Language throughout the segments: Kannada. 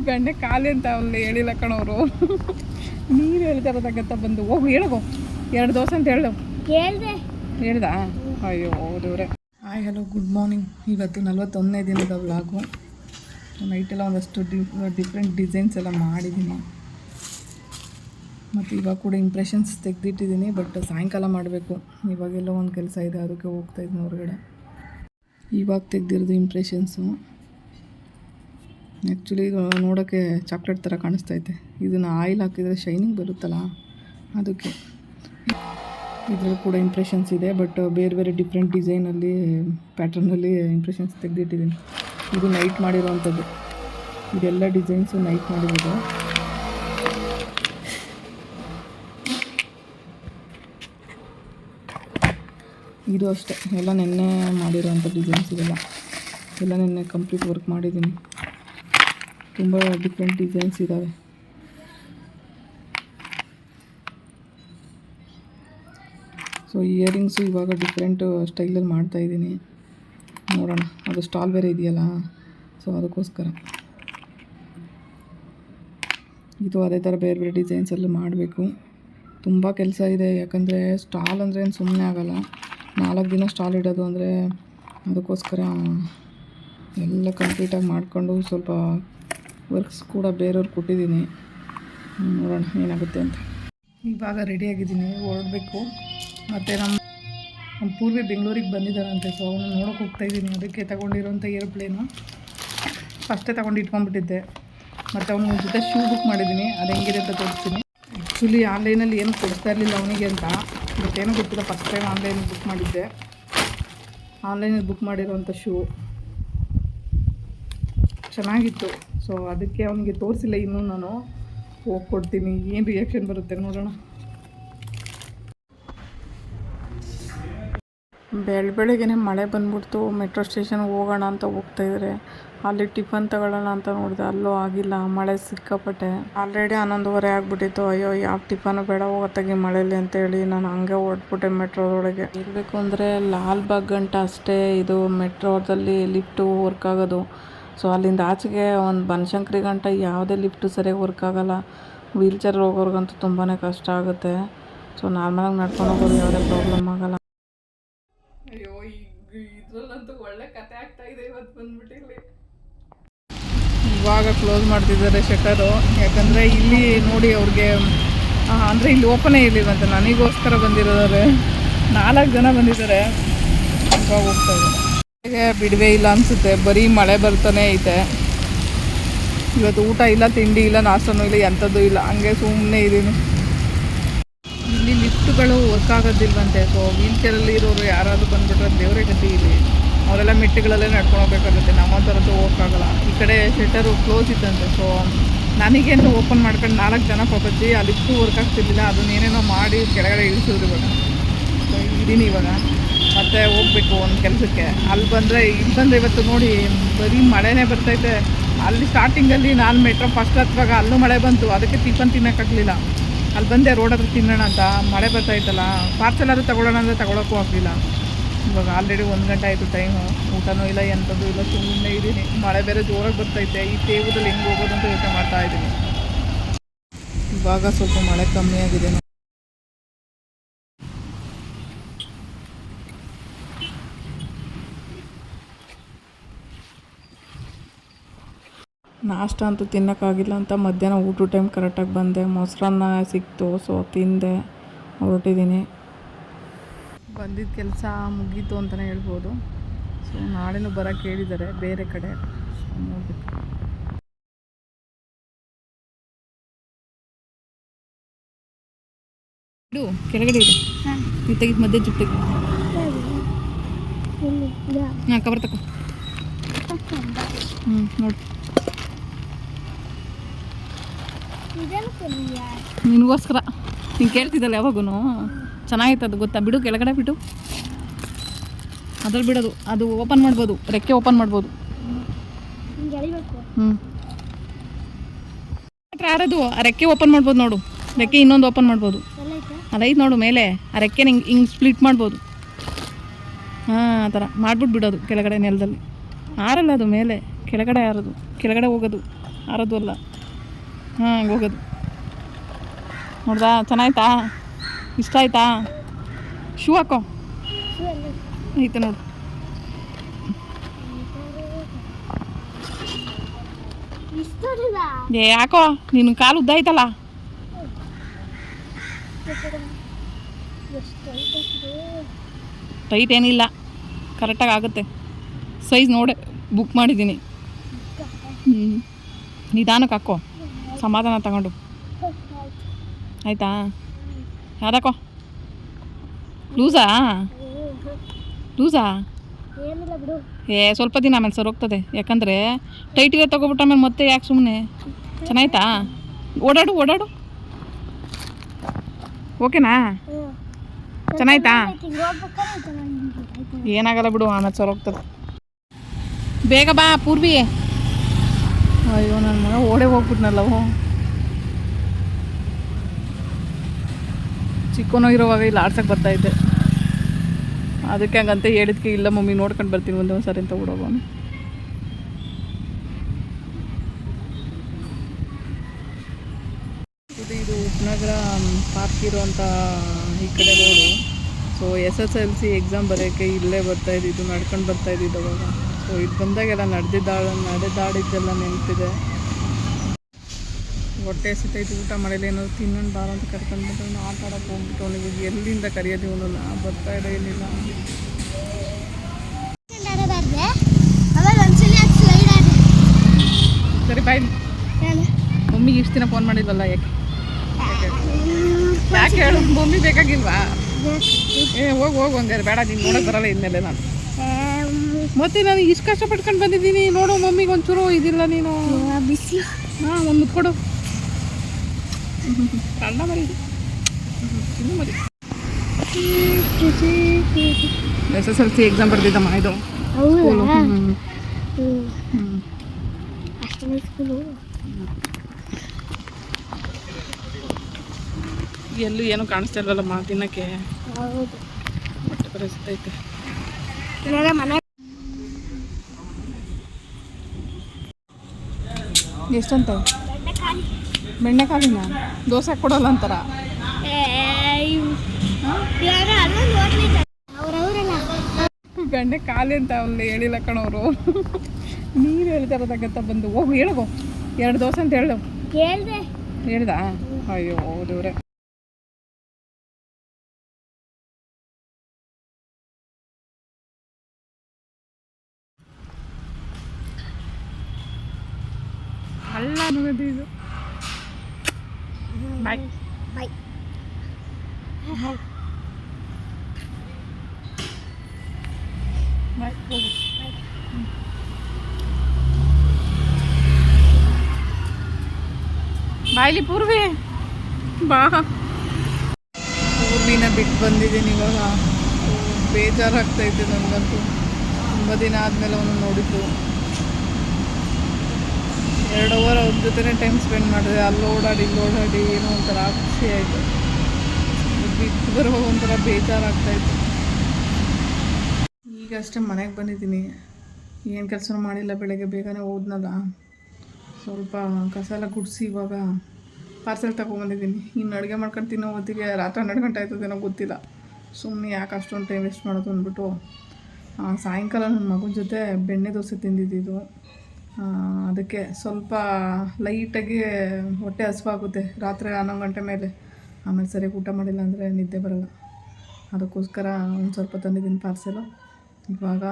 ಬೆಣ್ಣೆ ಖಾಲಿ ಅಂತ ಅಲ್ಲಿ ಹೇಳಿಲ್ಲ ಕಣವರು ನೀರು ಹೇಳ್ತಾರದಾಗತ್ತ ಬಂದು ಹೋಗು ಹೇಳಗೋ. ಎರಡು ದೋಸೆ ಅಂತ ಹೇಳು. ಹೇಳ್ದೆ. ಹೇಳ್ದಾ? ಅಯ್ಯೋ ದೇವ್ರೆ. Hi hello good morning. ಇವತ್ತು ನಲ್ವತ್ತೊಂದನೇ ದಿನದ ವ್ಲಾಗು. ನೈಟೆಲ್ಲ ಒಂದಷ್ಟು ಡಿ ಡಿಫ್ರೆಂಟ್ ಡಿಸೈನ್ಸ್ ಎಲ್ಲ ಮಾಡಿದ್ದೀನಿ. ಮತ್ತು ಇವಾಗ ಕೂಡ ಇಂಪ್ರೆಷನ್ಸ್ ತೆಗೆದಿಟ್ಟಿದ್ದೀನಿ ಬಟ್ ಸಾಯಂಕಾಲ ಮಾಡಬೇಕು. ಇವಾಗೆಲ್ಲ ಒಂದು ಕೆಲಸ ಇದೆ ಅದಕ್ಕೆ ಹೋಗ್ತಾ ಇದ್ದೀನಿ ಹೊರಗಡೆ. ಇವಾಗ ತೆಗ್ದಿರೋದು ಇಂಪ್ರೆಷನ್ಸು ಆ್ಯಕ್ಚುಲಿ ನೋಡೋಕ್ಕೆ ಚಾಕ್ಲೇಟ್ ಥರ ಕಾಣಿಸ್ತೈತೆ. ಇದನ್ನು ಆಯಿಲ್ ಹಾಕಿದರೆ ಶೈನಿಂಗ್ ಬರುತ್ತಲ್ಲ, ಅದಕ್ಕೆ. ಇದರಲ್ಲಿ ಕೂಡ ಇಂಪ್ರೆಷನ್ಸ್ ಇದೆ ಬಟ್ ಬೇರೆ ಬೇರೆ ಡಿಫ್ರೆಂಟ್ ಡಿಸೈನಲ್ಲಿ ಪ್ಯಾಟ್ರನಲ್ಲಿ ಇಂಪ್ರೆಷನ್ಸ್ ತೆಗೆದಿಟ್ಟಿದ್ದೀನಿ. ಇದು ನೈಟ್ ಮಾಡಿರೋವಂಥದ್ದು. ಇದೆಲ್ಲ ಡಿಸೈನ್ಸು ನೈಟ್ ಮಾಡಿರೋದು. ಇದು ಅಷ್ಟೇ. ಎಲ್ಲ ನಿನ್ನೆ ಮಾಡಿರೋವಂಥ ಡಿಸೈನ್ಸ್ ಇದೆಲ್ಲ ಎಲ್ಲ ನೆನ್ನೆ ಕಂಪ್ಲೀಟ್ ವರ್ಕ್ ಮಾಡಿದ್ದೀನಿ. ತುಂಬ ಡಿಫ್ರೆಂಟ್ ಡಿಸೈನ್ಸ್ ಇದ್ದಾವೆ ಸೊ ಇಯರಿಂಗ್ಸು ಇವಾಗ ಡಿಫ್ರೆಂಟ್ ಸ್ಟೈಲಲ್ಲಿ ಮಾಡ್ತಾಯಿದ್ದೀನಿ ನೋಡೋಣ, ಅದು ಸ್ಟಾಲ್ ಬೇರೆ ಇದೆಯಲ್ಲ? ಸೊ ಅದಕ್ಕೋಸ್ಕರ. ಇದು ಅದೇ ಥರ ಬೇರೆ ಬೇರೆ ಡಿಸೈನ್ಸಲ್ಲಿ ಮಾಡಬೇಕು. ತುಂಬ ಕೆಲಸ ಇದೆ, ಯಾಕಂದರೆ ಸ್ಟಾಲ್ ಅಂದರೆ ಏನು ಸುಮ್ಮನೆ ಆಗೋಲ್ಲ. ನಾಲ್ಕು ದಿನ ಸ್ಟಾಲ್ ಇಡೋದು ಅಂದರೆ ಅದಕ್ಕೋಸ್ಕರ ಎಲ್ಲ ಕಂಪ್ಲೀಟಾಗಿ ಮಾಡಿಕೊಂಡು ಸ್ವಲ್ಪ ವರ್ಕ್ಸ್ ಕೂಡ ಬೇರೆಯವ್ರು ಕೊಟ್ಟಿದ್ದೀನಿ. ನೋಡೋಣ ಏನಾಗುತ್ತೆ ಅಂತ. ಇವಾಗ ರೆಡಿಯಾಗಿದ್ದೀನಿ ಹೊರಡಬೇಕು. ಮತ್ತು ನಮ್ಮ ನಮ್ಮ ಪೂರ್ವಿ ಬೆಂಗಳೂರಿಗೆ ಬಂದಿದ್ದಾರಂತೆ ಸೊ ಅವನು ನೋಡೋಕೆ ಹೋಗ್ತಾ ಇದ್ದೀನಿ. ಅದಕ್ಕೆ ತಗೊಂಡಿರೋಂಥ ಏರೋಪ್ಲೇನು ಫಸ್ಟೇ ತಗೊಂಡು ಇಟ್ಕೊಂಡ್ಬಿಟ್ಟಿದ್ದೆ. ಮತ್ತು ಅವನ ಜೊತೆ ಶೂ ಬುಕ್ ಮಾಡಿದ್ದೀನಿ. ಅದು ಹೆಂಗಿದೆ ಅಂತ ತೋರಿಸ್ತೀನಿ. ಆ್ಯಕ್ಚುಲಿ ಆನ್ಲೈನಲ್ಲಿ ಏನು ಕೊಡ್ತಾ ಇರಲಿಲ್ಲ ಅವನಿಗೆ ಅಂತ. ಬಟ್ ಏನೂ ಗೊತ್ತಿಲ್ಲ ಫಸ್ಟ್ ಟೈಮ್ ಆನ್ಲೈನಲ್ಲಿ ಬುಕ್ ಮಾಡಿದ್ದೆ. ಆನ್ಲೈನಲ್ಲಿ ಬುಕ್ ಮಾಡಿರೋಂಥ ಶೂ ಚೆನ್ನಾಗಿತ್ತು. ಸೊ ಅದಕ್ಕೆ ಅವನಿಗೆ ತೋರಿಸಿಲ್ಲ ಇನ್ನೂ ನಾನು. ಹೋಗಿ ಕೊಡ್ತೀನಿ. ಏನು ರಿಯಾಕ್ಷನ್ ಬರುತ್ತೆ ನೋಡೋಣ. ಬೆಳ ಬೆಳಗ್ಗೆನೆ ಮಳೆ ಬಂದ್ಬಿಡ್ತು. ಮೆಟ್ರೋ ಸ್ಟೇಷನ್ಗೆ ಹೋಗೋಣ ಅಂತ ಹೋಗ್ತಾ ಇದ್ದಾರೆ ಅಲ್ಲಿ ಟಿಫನ್ ತಗೊಳ್ಳೋಣ ಅಂತ ನೋಡಿದೆ. ಅಲ್ಲೂ ಆಗಿಲ್ಲ. ಮಳೆ ಸಿಕ್ಕಾಪಟ್ಟೆ. ಆಲ್ರೆಡಿ ಹನ್ನೊಂದುವರೆ ಆಗ್ಬಿಟ್ಟಿತ್ತು. ಅಯ್ಯೋ, ಯಾವ ಟಿಫನು ಬೇಡ. ಹೋಗತ್ತಾಗಿ ಅಂತ ಅಂತೇಳಿ ನಾನು ಹಂಗೆ ಹೊರಟ್ಬಿಟ್ಟೆ ಮೆಟ್ರೋದೊಳಗೆ. ಇರಬೇಕು ಅಂದರೆ ಲಾಲ್ಬಾಗ್ ಗಂಟ ಅಷ್ಟೇ. ಇದು ಮೆಟ್ರೋದಲ್ಲಿ ಲಿಫ್ಟು ವರ್ಕ್ ಆಗೋದು. ಸೊ ಅಲ್ಲಿಂದ ಆಚೆಗೆ ಒಂದು ಬನಶಂಕರಿ ಗಂಟ ಯಾವುದೇ ಲಿಫ್ಟು ಸರಿಯಾಗಿ ವರ್ಕ್ ಆಗೋಲ್ಲ. ವೀಲ್ ಚೇರ್ ಹೋಗೋರ್ಗಂತೂ ತುಂಬಾ ಕಷ್ಟ ಆಗುತ್ತೆ. ಸೊ ನಾರ್ಮಲಾಗಿ ನಡ್ಕೊಂಡು ಹೋಗೋರು ಯಾವುದೇ ಪ್ರಾಬ್ಲಮ್ ಆಗಲ್ಲ. ಅಯ್ಯೋ ಈಗ ಇದ್ರಲ್ಲಂತೂ ಒಳ್ಳೆ ಕತೆ ಆಗ್ತಾ ಇದೆ ಇವತ್ತು ಇವಾಗ ಕ್ಲೋಸ್ ಮಾಡ್ತಿದ್ದಾರೆ ಶಟರು ಯಾಕಂದರೆ ಇಲ್ಲಿ ನೋಡಿ ಅವ್ರಿಗೆ ಅಂದರೆ ಇಲ್ಲಿ ಓಪನೇ ಇರಲಿಲ್ಲವಂತೆ ನನಗೋಸ್ಕರ ಬಂದಿರೋದಾರೆ ನಾಲ್ಕು ಜನ ಬಂದಿದ್ದಾರೆ. ಇವಾಗ ಹೋಗ್ತಾ ಇದ್ದಾರೆ. ಬಿಡುವೆ ಇಲ್ಲ ಅನಿಸುತ್ತೆ. ಬರೀ ಮಳೆ ಬರ್ತಾನೆ ಐತೆ. ಇವತ್ತು ಊಟ ಇಲ್ಲ, ತಿಂಡಿ ಇಲ್ಲ, ನಾಷ್ಟನೂ ಇಲ್ಲ, ಎಂಥದ್ದು ಇಲ್ಲ. ಹಂಗೆ ಸುಮ್ಮನೆ ಇದ್ದೀನಿ. ಇಲ್ಲಿ ಲಿಫ್ಟ್ಗಳು ವರ್ಕ್ ಆಗೋದಿಲ್ವಂತೆ. ಸೊ ವೀಲ್ ಚೇರಲ್ಲಿ ಇರೋರು ಯಾರಾದರೂ ಬಂದ್ಬಿಟ್ರೆ ದೇವರೇ ಗತಿ ಇಲ್ಲಿ. ಅವರೆಲ್ಲ ಮೆಟ್ಟುಗಳಲ್ಲೇ ನಡ್ಕೊಂಡು ಹೋಗ್ಬೇಕಾಗುತ್ತೆ. ನಮ್ಮ ಥರದ್ದು ಹೋಗೋಕ್ಕಾಗಲ್ಲ ಈ ಕಡೆ ಶೆಟರು ಕ್ಲೋಸ್ ಇತ್ತಂತೆ. ಸೊ ನನಗೇನು ಓಪನ್ ಮಾಡ್ಕೊಂಡು ನಾಲ್ಕು ಜನ ಪಾಪಜ್ಜಿ ಆ ಲಿಫ್ಟು ವರ್ಕ್ ಆಗ್ತಿರ್ಲಿಲ್ಲ. ಅದನ್ನ ಏನೇನೋ ಮಾಡಿ ಕೆಳಗಡೆ ಇಳಿಸಿದ್ರು ಇವಾಗ. ಸೊ ಇದ್ದೀನಿ ಇವಾಗ. ಮತ್ತೆ ಹೋಗ್ಬೇಕು ಒಂದು ಕೆಲಸಕ್ಕೆ. ಅಲ್ಲಿ ಬಂದರೆ, ಇಲ್ಲಿ ಬಂದರೆ ಇವತ್ತು ನೋಡಿ ಬರೀ ಮಳೆನೇ ಬರ್ತೈತೆ. ಅಲ್ಲಿ ಸ್ಟಾರ್ಟಿಂಗಲ್ಲಿ ನಾನು ಮೆಟ್ರೋ ಫಸ್ಟ್ ಹತ್ವಾಗ ಅಲ್ಲೂ ಮಳೆ ಬಂತು. ಅದಕ್ಕೆ ಟಿಫನ್ ತಿನ್ನೋಕ್ಕಾಗಲಿಲ್ಲ ಅಲ್ಲಿ ಬಂದೆ ರೋಡ್ ಹತ್ರ ತಿನ್ನೋಣ ಅಂತ. ಮಳೆ ಬರ್ತಾಯಿತ್ತಲ್ಲ ಪಾರ್ಸಲ್ ಆದರೂ ತಗೊಳ್ಳೋಣ ಅಂದರೆ ತಗೊಳಕ್ಕೂ ಆಗಲಿಲ್ಲ. ಇವಾಗ ಆಲ್ರೆಡಿ ಒಂದು ಗಂಟೆ ಆಯಿತು ಟೈಮು ಊಟನೂ ಇಲ್ಲ ಎಂಥದ್ದು ಇಲ್ಲ ಸುಮ್ಮನೆ ಇದ್ದೀನಿ. ಮಳೆ ಬೇರೆ ಜೋರಾಗಿ ಬರ್ತೈತೆ. ಈ ತೇವದಲ್ಲಿ ಹೆಂಗೆ ಹೋಗೋದು ಅಂತ ಯೋಚನೆ ಮಾಡ್ತಾ ಇದ್ದೀನಿ. ಇವಾಗ ಸ್ವಲ್ಪ ಮಳೆ ಕಮ್ಮಿ ಆಗಿದೆ. ನಾಷ್ಟ ಅಂತೂ ತಿನ್ನೋಕ್ಕಾಗಿಲ್ಲ ಅಂತ ಮಧ್ಯಾಹ್ನ ಊಟ ಟೈಮ್ ಕರೆಕ್ಟಾಗಿ ಬಂದೆ. ಮೊಸರನ್ನ ಸಿಕ್ತು ಸೊ ತಿಂದೆ ಹೊರಟಿದ್ದೀನಿ. ಬಂದಿದ್ದ ಕೆಲಸ ಮುಗೀತು ಅಂತಲೇ ಹೇಳ್ಬೋದು. ಸೊ ನಾಳೆನೂ ಬರೋಕ್ಕೆ ಹೇಳಿದ್ದಾರೆ ಬೇರೆ ಕಡೆ. ಇಡು ಕೆಳಗಡೆ ಇಡು. ನೀವು ತೆಗಿದು ಮಧ್ಯೆ ಜುಟ್ಟಿಗೆ ಹಾಂ ಕವರ್ ತಗೋ ಹ್ಞೂ ನೋಡಿ. ನಿನಗೋಸ್ಕರ. ನೀನು ಕೇಳ್ತಿದ್ದಲ್ಲ ಯಾವಾಗೂ ಚೆನ್ನಾಗಿತ್ತು ಅದು ಗೊತ್ತಾ? ಬಿಡು ಕೆಳಗಡೆ ಬಿಡು. ಅದ್ರಲ್ಲಿ ಬಿಡೋದು. ಅದು ಓಪನ್ ಮಾಡ್ಬೋದು. ರೆಕ್ಕೆ ಓಪನ್ ಮಾಡ್ಬೋದು. ಹ್ಞೂ ಯಾರದು? ಆ ರೆಕ್ಕೆ ಓಪನ್ ಮಾಡ್ಬೋದು ನೋಡು. ರೆಕ್ಕೆ ಇನ್ನೊಂದು ಓಪನ್ ಮಾಡ್ಬೋದು. ಅದೈತೆ ನೋಡು ಮೇಲೆ. ಆ ರೆಕ್ಕೆ ಹಿಂಗೆ ಹಿಂಗೆ ಸ್ಪ್ಲಿಟ್ ಮಾಡ್ಬೋದು. ಹಾಂ ಆ ಥರ. ಮಾಡ್ಬಿಟ್ಟು ಬಿಡೋದು ಕೆಳಗಡೆ ನೆಲದಲ್ಲಿ. ಆರಲ್ಲ ಅದು ಮೇಲೆ. ಕೆಳಗಡೆ ಆರೋದು. ಕೆಳಗಡೆ ಹೋಗೋದು. ಆರೋದು ಅಲ್ಲ. ಹಾಂ ಹೋಗೋದು. ನೋಡ್ದಾ, ಚೆನ್ನಾಯ್ತಾ? ಇಷ್ಟ ಆಯ್ತಾ? ಶೂ ಹಾಕೋ. ಐತೆ ನೋಡು. ಏ ಯಾಕೋ ನಿನ್ನ ಕಾಲು ಉದ್ದ ಐತಲ್ಲ ಟೈಟ್ ಏನಿಲ್ಲ. ಕರೆಕ್ಟಾಗಿ ಆಗುತ್ತೆ. ಸೈಜ್ ನೋಡೆ, ಬುಕ್ ಮಾಡಿದ್ದೀನಿ. ಹ್ಞೂ ನಿಧಾನಕ್ಕೆ ಹಾಕೋ. ಸಮಾಧಾನ ತಗೊಂಡು. ಆಯಿತಾ? ಯಾವ್ದಾಕೋ ಲೂಸಾ? ಲೂಸಾ? ಏ ಸ್ವಲ್ಪ ದಿನ ಆಮೇಲೆ ಸರ್ ಹೋಗ್ತದೆ. ಯಾಕಂದರೆ ಟೈಟಿಗೆ ತೊಗೊಬಿಟ್ಟು ಆಮೇಲೆ ಮತ್ತೆ ಯಾಕೆ ಸುಮ್ಮನೆ ಚೆನ್ನಾಯ್ತಾ? ಓಡಾಡು ಓಡಾಡು. ಓಕೆನಾ? ಚೆನ್ನಾಯ್ತಾ? ಏನಾಗಲ್ಲ ಬಿಡು ಆಮೇಲೆ ಸರ್ ಹೋಗ್ತದೆ. ಬೇಗ ಬಾ ಪೂರ್ವಿ ಅಯ್ಯೋ ಓಡೇ ಹೋಗ್ಬಿಟ್ನಲ್ಲ ಚಿಕ್ಕನೋ ಇರೋವಾಗ ಇಲ್ಲಿ ಆಡ್ಸಕ್ಕೆ ಬರ್ತಾಯಿದ್ದೆ ಅದಕ್ಕೆ ಹಂಗಂತ ಹೇಳಿದ್ಕೆ, ಇಲ್ಲ ಮಮ್ಮಿ ನೋಡ್ಕೊಂಡು ಬರ್ತೀನಿ, ಒಂದೇ ಒಂದು ಸಾರಿ ಅಂತ ಓಡೋಗೋನು ಇದು ಇದು ಉಪನಗರ ಪಾರ್ಕ್ ಇರುವಂಥ ಈ ಕಡೆ road so S S L C exam ಬರೆಯೋಕ್ಕೆ ಇಲ್ಲೇ ಬರ್ತಾ ಇದ್ದಿದ್ದು, ನಡ್ಕೊಂಡು ಬರ್ತಾ ಇದ್ದಿದ್ದು ಅವಾಗ. ಸೊ ಇದು ಬಂದಾಗೆಲ್ಲ ನಡೆದಿದ್ದಾಳ, ನಡೆದಾಡಿದ್ದೆಲ್ಲ ನೆನಪಿದೆ. ಹೊಟ್ಟೆ ಹಸಿತೈತಿ ಊಟ ಮಾಡಿಲ್ಲ ಏನಾದ್ರು ತಿನ್ನೋಣ ಬಾರ ಅಂತ ಕರ್ಕೊಂಡು ಬಂದು ಅವ್ನು ಆಟ ಆಡಕ್ಕೆ ಹೋಗ್ಬಿಟ್ಟು ಅವನಿಗೆ. ಎಲ್ಲಿಂದ ಕರೆಯೋದು ಇವನನ್ನ ಬರ್ತಾ ಇಲ್ಲ ಏನಿಲ್ಲ. ಸರಿ ಬಾಯ್ ಮಮ್ಮಿಗೆ ಇಷ್ಟು ದಿನ ಫೋನ್ ಮಾಡಿದ್ವಲ್ಲ ಯಾಕೆ? ಯಾಕೆ ಹೇಳು? ಮಮ್ಮಿ ಬೇಕಾಗಿಲ್ವಾ? ಏ ಹೋಗಿ ಹೋಗು ಹಂಗಾರೆ. ಬೇಡ ನೀನು ನೋಡೋಕೆ ಬರಲ್ಲ ಇನ್ಮೇಲೆ ನಾನು. ಮತ್ತೆ ನಾನು ಇಷ್ಟು ಕಷ್ಟಪಟ್ಕೊಂಡು ಬಂದಿದ್ದೀನಿ. ನೋಡು ಮಮ್ಮಿಗೆ ಒಂಚೂರು ಇದಿಲ್ಲ ನೀನು. ಬಿಸಿ ಹಾಂ ಒಂದು ಕೊಡು. ಮರಿ ಇದು. ಇನ್ನು ಮರಿ S S L C exam ಬರ್ದಿದ್ದಮ್ಮ ಇದು. ಎಲ್ಲೂ ಏನೂ ಕಾಣಿಸ್ತಾ ಇಲ್ವಲ್ಲಮ್ಮ ತಿನ್ನಕ್ಕೆ ಬಟ್ಟೆ ಪರಿಸ್ಥಿತಿ ಐತೆ ಎಷ್ಟಂತ? ಬೆಣ್ಣೆಕಾಳಿನ? ದೋಸೆ ಕೊಡಲ್ಲ ಅಂತಾರ? ಗಂಡೆ ಖಾಲಿ ಅಂತ ಅಲ್ಲಿ ಹೇಳಿಲ್ಲ ಕಣವರು ನೀರು ಹೇಳ್ತಾ ಇರೋದಾಗತ್ತ ಬಂದು ಹೋಗು ಹೇಳಗೋ ಎರಡು ದೋಸೆ ಅಂತ ಹೇಳು. ಹೇಳ್ದ. ಹೇಳ್ದಾ? ಅಯ್ಯೋ ದೇವ್ರೆ ಅಲ್ಲ ಅನ್ನೋದು ಇದು. ಬಾಯ್ ಬಾಯ್ ಬಾಯ್ ಹೋಗು ಬಾಯ್ಲಿ ಪೂರ್ವಿ ಬಾ ಪೂರ್ವಿನ ಬಿಟ್ಟು ಬಂದಿದ್ದೀನಿ ಇವಾಗ. ಬೇಜಾರಾಗ್ತೈತೆ ನನಗಂತೂ ತುಂಬ ದಿನ ಆದಮೇಲೆ ಅವನು ನೋಡಿದ್ದು. ಎರಡು ಅವರ್ ಅವ್ರ ಜೊತೆ ಟೈಮ್ ಸ್ಪೆಂಡ್ ಮಾಡಿದೆ. ಅಲ್ಲಿ ಓಡಾಡಿ ಇಲ್ಲಿ ಓಡಾಡಿ ಏನೋ ಒಂಥರ ಖುಷಿ ಆಯಿತು. ಬಿದ್ದು ಬರುವಾಗ ಒಂಥರ ಬೇಜಾರಾಗ್ತಾಯಿತ್ತು ಈಗಷ್ಟೇ ಮನೆಗೆ ಬಂದಿದ್ದೀನಿ. ಏನು ಕೆಲಸನೂ ಮಾಡಿಲ್ಲ ಬೆಳಗ್ಗೆ ಬೇಗನೆ ಹೋದ್ನಲ್ಲ. ಸ್ವಲ್ಪ ಕಸ ಎಲ್ಲ ಗುಡಿಸಿ ಇವಾಗ ಪಾರ್ಸೆಲ್ ತೊಗೊಂಬಂದಿದ್ದೀನಿ. ಇನ್ನು ಅಡುಗೆ ಮಾಡ್ಕೊಂಡು ತಿನ್ನೋ ಹೊತ್ತಿಗೆ ರಾತ್ರಿ ಹನ್ನೆರಡು ಗಂಟೆ ಆಯ್ತದೇನೋ ಗೊತ್ತಿಲ್ಲ. ಸುಮ್ಮನೆ ಯಾಕೆ ಅಷ್ಟೊಂದು ಟೈಮ್ ವೇಸ್ಟ್ ಮಾಡೋದು ಅಂದ್ಬಿಟ್ಟು ಸಾಯಂಕಾಲ ನನ್ನ ಮಗನ ಜೊತೆ ಬೆಣ್ಣೆ ದೋಸೆ ತಿಂದಿದ್ದು ಆ, ಅದಕ್ಕೆ ಸ್ವಲ್ಪ ಲೈಟಾಗಿ ಹೊಟ್ಟೆ ಹಸುವಾಗುತ್ತೆ. ರಾತ್ರಿ ಹನ್ನೊಂದು ಗಂಟೆ ಮೇಲೆ. ಆಮೇಲೆ ಸರಿಯಾಗಿ ಊಟ ಮಾಡಿಲ್ಲ ಅಂದರೆ ನಿದ್ದೆ ಬರಲ್ಲ. ಅದಕ್ಕೋಸ್ಕರ ಒಂದು ಸ್ವಲ್ಪ ತಂದಿದ್ದೀನಿ ಪಾರ್ಸೆಲು. ಇವಾಗ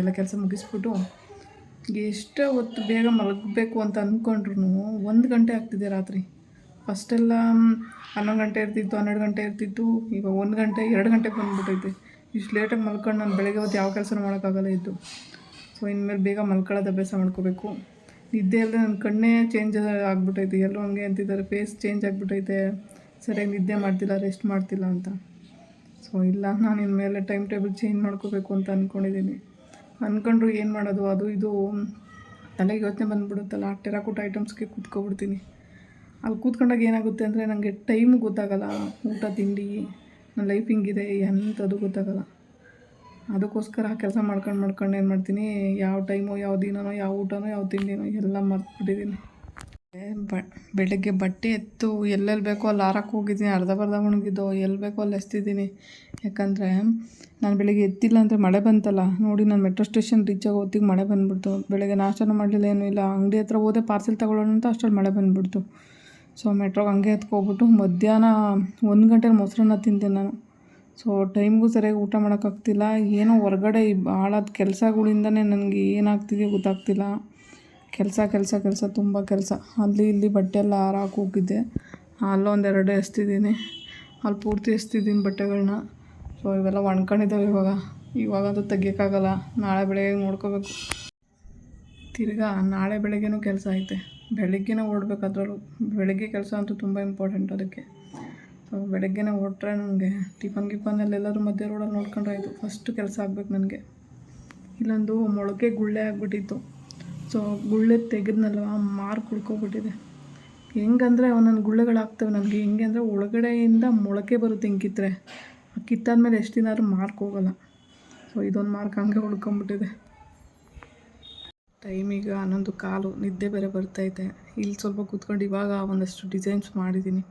ಎಲ್ಲ ಕೆಲಸ ಮುಗಿಸ್ಬಿಟ್ಟು ಎಷ್ಟೇ ಹೊತ್ತು ಬೇಗ ಮಲಗಬೇಕು ಅಂತ ಅಂದ್ಕೊಂಡ್ರು ಒಂದು ಗಂಟೆ ಆಗ್ತಿದೆ ರಾತ್ರಿ. ಫಸ್ಟೆಲ್ಲ ಹನ್ನೊಂದು ಗಂಟೆ ಇರ್ತಿತ್ತು, ಹನ್ನೆರಡು ಗಂಟೆ ಇರ್ತಿತ್ತು. ಇವಾಗ ಒಂದು ಗಂಟೆ, ಎರಡು ಗಂಟೆಗೆ ಬಂದುಬಿಟ್ಟೈತೆ. ಇಷ್ಟು ಲೇಟಾಗಿ ಮಲ್ಕೊಂಡು ನಾನು ಬೆಳಗ್ಗೆ ಹೊತ್ತು ಯಾವ ಕೆಲಸನೂ ಮಾಡೋಕ್ಕಾಗಲ್ಲ ಇದ್ದು ಸೊ ಇನ್ಮೇಲೆ ಬೇಗ ಮಲ್ಕೊಳ್ಳೋದು ಅಭ್ಯಾಸ ಮಾಡ್ಕೋಬೇಕು. ನಿದ್ದೆ ಅಲ್ಲದೆ ನನ್ನ ಕಣ್ಣೇ ಚೇಂಜ್ ಆಗಿಬಿಟ್ಟೈತೆ ಎಲ್ಲರೂ ಹಂಗೆ ಅಂತಿದ್ದಾರೆ. ಫೇಸ್ ಚೇಂಜ್ ಆಗಿಬಿಟ್ಟೈತೆ ಸರಿಯಾಗಿ ನಿದ್ದೆ ಮಾಡ್ತಿಲ್ಲ ರೆಸ್ಟ್ ಮಾಡ್ತಿಲ್ಲ ಅಂತ. ಸೊ ಇಲ್ಲ, ನಾನು ಇನ್ಮೇಲೆ ಟೈಮ್ ಟೇಬಲ್ ಚೇಂಜ್ ಮಾಡ್ಕೋಬೇಕು ಅಂತ ಅಂದ್ಕೊಂಡಿದ್ದೀನಿ ಅಂದ್ಕೊಂಡ್ರು ಏನು ಮಾಡೋದು? ಅದು, ಇದು. ತಲೆಗೆ ಯೋಚನೆ ಬಂದ್ಬಿಡುತ್ತಲ್ಲ. ಟೆರಾಕೋಟ ಐಟಮ್ಸ್ಗೆ ಕೂತ್ಕೊಬಿಡ್ತೀನಿ. ಅಲ್ಲಿ ಕೂತ್ಕೊಂಡಾಗ ಏನಾಗುತ್ತೆ ಅಂದರೆ ನನಗೆ ಟೈಮ್ ಗೊತ್ತಾಗಲ್ಲ. ಊಟ, ತಿಂಡಿ ನನ್ನ ಲೈಫ್ ಹಿಂಗಿದೆ ಎಂಥದ್ದು ಗೊತ್ತಾಗಲ್ಲ. ಅದಕ್ಕೋಸ್ಕರ ಆ ಕೆಲಸ ಮಾಡ್ಕೊಂಡು ಮಾಡ್ಕೊಂಡು ಏನು ಮಾಡ್ತೀನಿ, ಯಾವ ಟೈಮು ಯಾವ ದಿನನೋ, ಯಾವ ಊಟನೋ, ಯಾವ ತಿಂಡಿನೋ ಎಲ್ಲ ಮರ್ತ್ಬಿಟ್ಟಿದ್ದೀನಿ ಬ, ಬೆಳಗ್ಗೆ ಬಟ್ಟೆ ಎತ್ತು, ಎಲ್ಲೆಲ್ಲಿ ಬೇಕೋ ಅಲ್ಲಿ ಹಾರಕ್ಕೆ ಹೋಗಿದ್ದೀನಿ, ಅರ್ಧ ಬರ್ಧ ಒಣಗಿದ್ದು, ಎಲ್ಲಿ ಬೇಕೋ ಅಲ್ಲಿ ಎಸ್ತಿದ್ದೀನಿ. ಯಾಕಂದರೆ, ನಾನು ಬೆಳಗ್ಗೆ ಎತ್ತಿಲ್ಲ ಅಂದರೆ ಮಳೆ ಬಂತಲ್ಲ, ನೋಡಿ ನಾನು ಮೆಟ್ರೋ ಸ್ಟೇಷನ್ ರೀಚ್ ಆಗೋ ಹೊತ್ತಿಗೆ ಮಳೆ ಬಂದುಬಿಡ್ತು. ಬೆಳಗ್ಗೆ ನಾಷ್ಟನೂ ಮಾಡಲಿಲ್ಲ, ಏನೂ ಇಲ್ಲ. ಅಂಗಡಿ ಹತ್ರ ಹೋದೆ ಪಾರ್ಸೆಲ್ ತಗೊಳ್ಳೋಣ ಅಂತ ಅಷ್ಟರಲ್ಲಿ ಮಳೆ ಬಂದುಬಿಡ್ತು. ಸೊ ಮೆಟ್ರೋಗೆ ಹಂಗೆ ಎತ್ಕೊಬಿಟ್ಟು ಮಧ್ಯಾಹ್ನ ಒಂದು ಗಂಟೆ ಮೊಸರನ್ನ ತಿಂದೆ ನಾನು. ಸೊ ಟೈಮ್ಗೂ ಸರಿಯಾಗಿ ಊಟ ಮಾಡೋಕ್ಕಾಗ್ತಿಲ್ಲ. ಏನೋ ಹೊರಗಡೆ ಭಾಳದ ಕೆಲಸಗಳಿಂದನೇ ನನಗೆ ಏನಾಗ್ತಿದೆಯೋ ಗೊತ್ತಾಗ್ತಿಲ್ಲ. ಕೆಲಸ ಕೆಲಸ ಕೆಲಸ, ತುಂಬ ಕೆಲಸ. ಅಲ್ಲಿ ಇಲ್ಲಿ ಬಟ್ಟೆ ಎಲ್ಲ ಹಾರಾಕ್ ಹೋಗಿದ್ದೆ. ಅಲ್ಲೊಂದೆರಡು ಎಸ್ತಿದ್ದೀನಿ. ಅಲ್ಲಿ ಪೂರ್ತಿ ಎಸ್ತಿದ್ದೀನಿ ಬಟ್ಟೆಗಳನ್ನ ಸೊ ಇವೆಲ್ಲ ಒಣ್ಕೊಂಡಿದ್ದಾವೆ ಇವಾಗ. ಇವಾಗ ಅದು ತೆಗಿಯೋಕ್ಕಾಗಲ್ಲ. ನಾಳೆ ಬೆಳಗ್ಗೆ ನೋಡ್ಕೋಬೇಕು. ತಿರ್ಗಾ ನಾಳೆ ಬೆಳಗ್ಗೆನೂ ಕೆಲಸ ಐತೆ. ಬೆಳಗ್ಗೆನೇ ಓಡ್ಬೇಕು ಬೆಳಗ್ಗೆ ಕೆಲಸ ಅಂತೂ ತುಂಬ ಇಂಪಾರ್ಟೆಂಟ್ ಅದಕ್ಕೆ. ಸೊ ಬೆಳಗ್ಗೆನೇ ಹೊರಟ್ರೆ ನನಗೆ ಟಿಫನ್ ಗಿಫನ್ ಎಲ್ಲರೂ ಮಧ್ಯೆ ರೋಡಲ್ಲಿ ನೋಡ್ಕೊಂಡ್ರೆ ಆಯಿತು. ಫಸ್ಟ್ ಕೆಲಸ ಆಗ್ಬೇಕು ನನಗೆ. ಇಲ್ಲೊಂದು ಮೊಳಕೆ ಗುಳ್ಳೆ ಆಗಿಬಿಟ್ಟಿತ್ತು. ಸೊ ಗುಳ್ಳೆ ತೆಗೆದ್ನಲ್ವ ಮಾರ್ಕ್ ಉಳ್ಕೊಬಿಟ್ಟಿದೆ ಹೆಂಗಂದರೆ ಗುಳ್ಳೆಗಳು ಗುಳ್ಳೆಗಳಾಗ್ತವೆ ನನಗೆ. ಹೆಂಗೆ ಅಂದರೆ ಒಳಗಡೆಯಿಂದ ಮೊಳಕೆ ಬರುತ್ತೆ ಹಿಂಗೆ ಕಿತ್ತರೆ. ಕಿತ್ತಾದ್ಮೇಲೆ ಎಷ್ಟು ದಿನ ಮಾರ್ಕ್ ಹೋಗಲ್ಲ. ಸೊ ಇದೊಂದು ಮಾರ್ಕ್ ಹಂಗೆ ಉಳ್ಕೊಂಬಿಟ್ಟಿದೆ ಟೈಮಿಗೆ ಹನ್ನೊಂದು ಕಾಲು. ನಿದ್ದೆ ಬೇರೆ ಬರ್ತೈತೆ ಇಲ್ಲಿ ಸ್ವಲ್ಪ ಕೂತ್ಕೊಂಡು ಇವಾಗ ಒಂದಷ್ಟು ಡಿಸೈನ್ಸ್ ಮಾಡಿದ್ದೀನಿ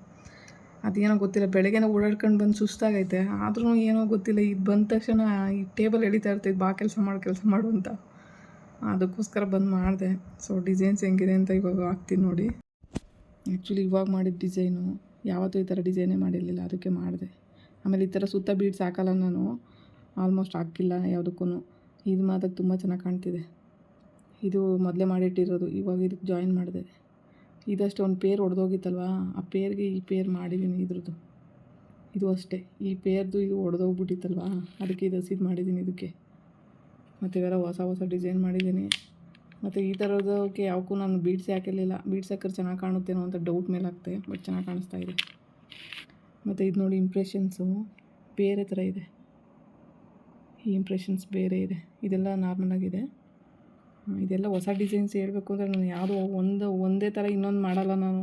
ಅದೇನೋ ಗೊತ್ತಿಲ್ಲ. ಬೆಳಗ್ಗೆನೇ ಓಡಾಡ್ಕೊಂಡು ಬಂದು ಸುಸ್ತಾಗೈತೆ. ಆದ್ರೂ ಏನೋ ಗೊತ್ತಿಲ್ಲ. ಇದು ಬಂದ ತಕ್ಷಣ ಈ ಟೇಬಲ್ ಎಳಿತಾ ಇರ್ತೈತೆ ಬಾ, ಕೆಲಸ ಮಾಡು ಕೆಲಸ ಮಾಡು ಅಂತ. ಅದಕ್ಕೋಸ್ಕರ ಬಂದು ಮಾಡಿದೆ. ಸೊ ಡಿಸೈನ್ಸ್ ಹೆಂಗಿದೆ ಅಂತ ಇವಾಗ ಹಾಕ್ತೀನಿ ನೋಡಿ. ಆ್ಯಕ್ಚುಲಿ ಇವಾಗ ಮಾಡಿದ ಡಿಸೈನು ಯಾವತ್ತೂ ಈ ಥರ ಡಿಸೈನೇ ಮಾಡಿರಲಿಲ್ಲ. ಅದಕ್ಕೆ ಮಾಡಿದೆ. ಆಮೇಲೆ ಈ ಥರ ಸುತ್ತ ಬೀಡ್ಸ್ ಹಾಕಲ್ಲ ನಾನು. ಆಲ್ಮೋಸ್ಟ್ ಹಾಕಿಲ್ಲ ಯಾವುದಕ್ಕೂ ಇದು ಮಾತ್ರ ತುಂಬ ಚೆನ್ನಾಗಿ ಕಾಣ್ತಿದೆ. ಇದು ಮೊದಲೇ ಮಾಡಿಟ್ಟಿರೋದು. ಇವಾಗ ಇದಕ್ಕೆ ಜಾಯಿನ್ ಮಾಡಿದೆ. ಇದಷ್ಟು ಒಂದು ಪೇರ್ ಒಡೆದೋಗಿತ್ತಲ್ವಾ? ಆ ಪೇರ್ಗೆ ಈ ಪೇರ್ ಮಾಡಿದ್ದೀನಿ ಇದ್ರದ್ದು. ಇದು ಅಷ್ಟೇ. ಈ ಪೇರ್ದು ಇದು ಒಡೆದೋಗ್ಬಿಟ್ಟಿತ್ತಲ್ವಾ? ಅದಕ್ಕೆ ಇದು ಹಸಿದು ಮಾಡಿದ್ದೀನಿ ಇದಕ್ಕೆ. ಮತ್ತು ಇವೆಲ್ಲ ಹೊಸ ಹೊಸ ಡಿಸೈನ್ ಮಾಡಿದ್ದೀನಿ ಮತ್ತು ಈ ಥರದಕ್ಕೆ ಯಾವಕ್ಕೂ ನಾನು ಬೀಡ್ಸ್ ಹಾಕಿರಲಿಲ್ಲ. ಬೀಡ್ಸ್ ಹಾಕಿದ್ರೆ ಚೆನ್ನಾಗಿ ಕಾಣುತ್ತೇನೋ ಅಂತ ಡೌಟ್ ಮೇಲೆ ಹಾಕ್ತೆ ಬಟ್ ಚೆನ್ನಾಗಿ ಕಾಣಿಸ್ತಾ ಇದೆ. ಮತ್ತು ಇದು ನೋಡಿ ಇಂಪ್ರೆಷನ್ಸು ಬೇರೆ ಥರ ಇದೆ. ಈ ಇಂಪ್ರೆಷನ್ಸ್ ಬೇರೆ ಇದೆ. ಇದೆಲ್ಲ ನಾರ್ಮಲಾಗಿದೆ ಇದೆಲ್ಲ ಹೊಸ ಡಿಸೈನ್ಸ್ ಹೇಳಬೇಕು ಅಂದರೆ ನಾನು ಯಾವುದೋ ಒಂದು, ಒಂದೇ ಥರ ಇನ್ನೊಂದು ಮಾಡಲ್ಲ ನಾನು.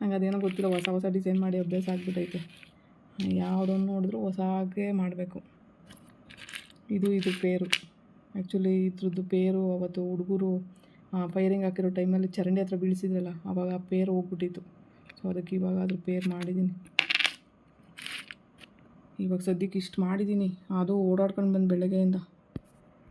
ನಂಗೆ ಅದೇನೋ ಗೊತ್ತಿಲ್ಲ, ಹೊಸ ಹೊಸ ಡಿಸೈನ್ ಮಾಡಿ ಅಭ್ಯಾಸ ಆಗಿಬಿಟ್ಟೈತೆ ಯಾವುದೊಂದು ನೋಡಿದ್ರು ಹೊಸಾಗೆ ಮಾಡಬೇಕು. ಇದು ಇದು ಪೇರು. ಆ್ಯಕ್ಚುಲಿ ಇದ್ರದ್ದು ಪೇರು, ಅವತ್ತು ಹುಡುಗರು ಫೈರಿಂಗ್ ಹಾಕಿರೋ ಟೈಮಲ್ಲಿ ಚರಂಡಿ ಹತ್ರ ಬೀಳಿಸಿದ್ರಲ್ಲ ಆವಾಗ ಆ ಪೇರು ಹೋಗ್ಬಿಟ್ಟಿತ್ತು. ಸೊ ಅದಕ್ಕೆ ಇವಾಗ ಅದ್ರ ಪೇರ್ ಮಾಡಿದ್ದೀನಿ. ಇವಾಗ ಸದ್ಯಕ್ಕೆ ಇಷ್ಟು ಮಾಡಿದ್ದೀನಿ. ಅದು ಓಡಾಡ್ಕೊಂಡು ಬಂದು ಬೆಳಗ್ಗೆಯಿಂದ.